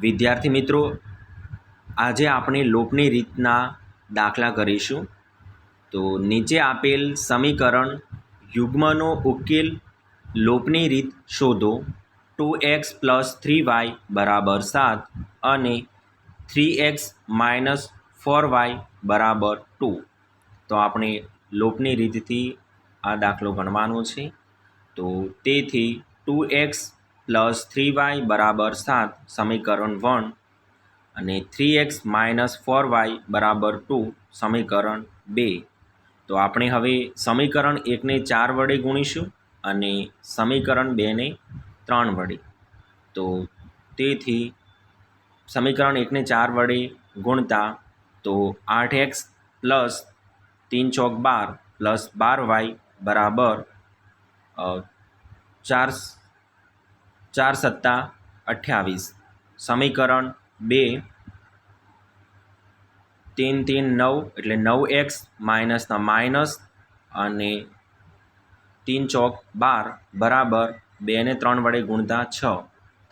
વિદ્યાર્થી મિત્રો, આજે આપણે લોપની રીતના દાખલા કરીશું. તો નીચે આપેલ સમીકરણ યુગ્મનો ઉકેલ લોપની રીત શોધો. Two x plus three y બરાબર સાત અને three x minus four y બરાબર ટુ. તો આપણે લોપની રીતથી આ દાખલો ગણવાનો છે. તો તેથી two x plus three y બરાબર સાત સમીકરણ વન અને three x minus four y બરાબર ટુ સમીકરણ બે. તો આપણે હવે સમીકરણ એકને ચાર વડે ગુણીશું અને સમીકરણ બેને ત્રણ વડે. તો તેથી સમીકરણ એકને ચાર વડે ગુણતા તો આઠ એક્સ પ્લસ તીન ચોક બાર પ્લસ બાર વાય બરાબર ચાર ચાર સત્તા અઠ્યાવીસ. સમીકરણ બે. તીન તીન નવ એટલે નવ એક્સ માઇનસના માઇનસ અને તીન ચોક બાર બરાબર બેને ત્રણ વડે ગુણતા છ.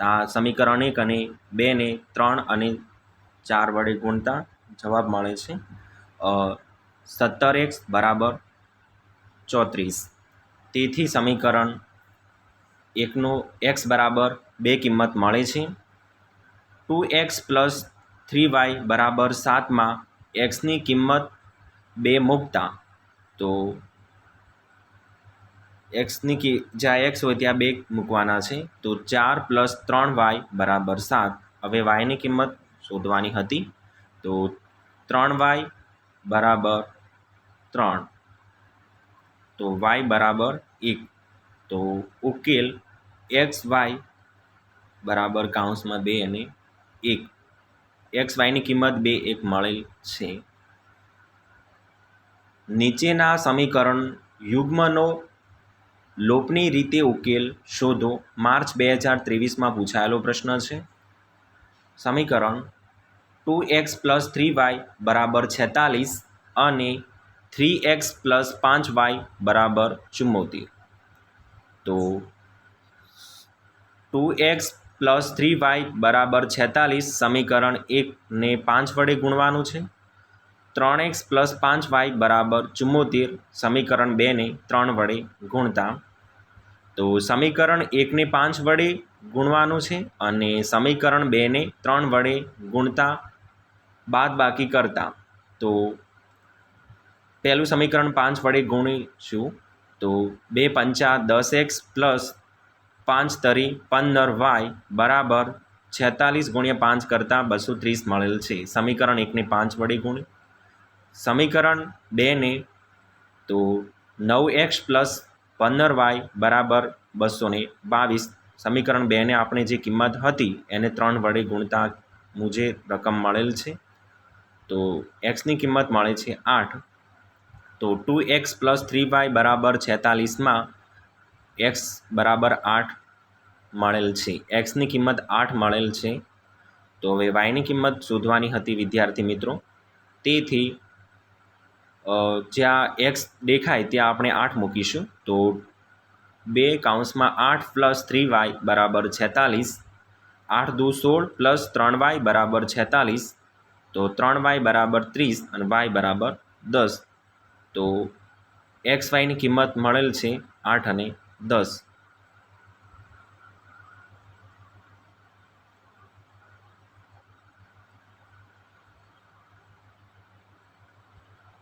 આ સમીકરણ એક અને બેને ત્રણ અને ચાર વડે ગુણતા જવાબ મળે છે. સત્તર એક્સ બરાબર ચોત્રીસ. તેથી સમીકરણ એકનું એક્સ બરાબર બે કિંમત મળે છે. Two x plus three y બરાબર સાતમાં એક્સની કિંમત બે મૂકતા. તો એક્સની કે, જ્યાં એક્સ હોય ત્યાં બે મૂકવાના છે. તો ચાર પ્લસ ત્રણ વાય બરાબર સાત. હવે વાયની કિંમત શોધવાની હતી. તો ત્રણ વાય બરાબર ત્રણ. તો વાય બરાબર એક. તો ઉકેલ એક્સ વાય બરાબર કાઉન્સમાં બે અને એક. એક્સ વાયની કિંમત બે એક મળેલ છે. નીચેના સમીકરણ યુગ્મનો લોપની રીતે ઉકેલ શોધો. માર્ચ બે હજાર ત્રેવીસમાં પૂછાયેલો પ્રશ્ન છે. સમીકરણ two x plus three y બરાબર છેતાલીસ અને થ્રી એક્સ પ્લસ પાંચ વાય બરાબર ચુમ્મોતેર તો two x plus three y બરાબર છેતાલીસ સમીકરણ એકને પાંચ વડે ગુણવાનું છે. ત્રણ એક્સ પ્લસ પાંચ વાય બરાબર ચુમ્મોતેર સમીકરણ બેને ત્રણ વડે ગુણતા. તો સમીકરણ એકને પાંચ વડે ગુણવાનું છે અને સમીકરણ બેને ત્રણ વડે ગુણતા બાદ બાકી કરતા. તો પહેલું સમીકરણ પાંચ વડે ગુણીશું. તો બે પંચા દસ એક્સ પ્લસ પાંચ તરી પંદર વાય બરાબર છેતાલીસ ગુણ્યા પાંચ કરતાં બસો ત્રીસ મળેલ છે. સમીકરણ એકને પાંચ વડે ગુણી. સમીકરણ બેને તો નવ એક્સ પ્લસ પંદર વાય બરાબર બસો ને બાવીસ. સમીકરણ બેને આપણે જે કિંમત હતી એને ત્રણ વડે ગુણતા મુજે રકમ મળેલ છે. તો એક્સની કિંમત મળે છે આઠ. તો two x plus three y બરાબર છેતાલીસમાં એક્સ બરાબર આઠ મળેલ છે. એક્સની કિંમત આઠ મળેલ છે. તો હવે વાયની કિંમત શોધવાની હતી વિદ્યાર્થી મિત્રો. તેથી જ્યાં એક્સ દેખાય ત્યાં આપણે આઠ મૂકીશું. તો બે કાઉન્સમાં આઠ પ્લસ થ્રી વાય બરાબર છેતાલીસ. આઠ દુ સોળ પ્લસ ત્રણ વાય બરાબર છેતાલીસ. તો ત્રણ વાય બરાબર ત્રીસ અને વાય બરાબર દસ. તો એક્સ વાયની કિંમત મળેલ છે આઠ અને દસ.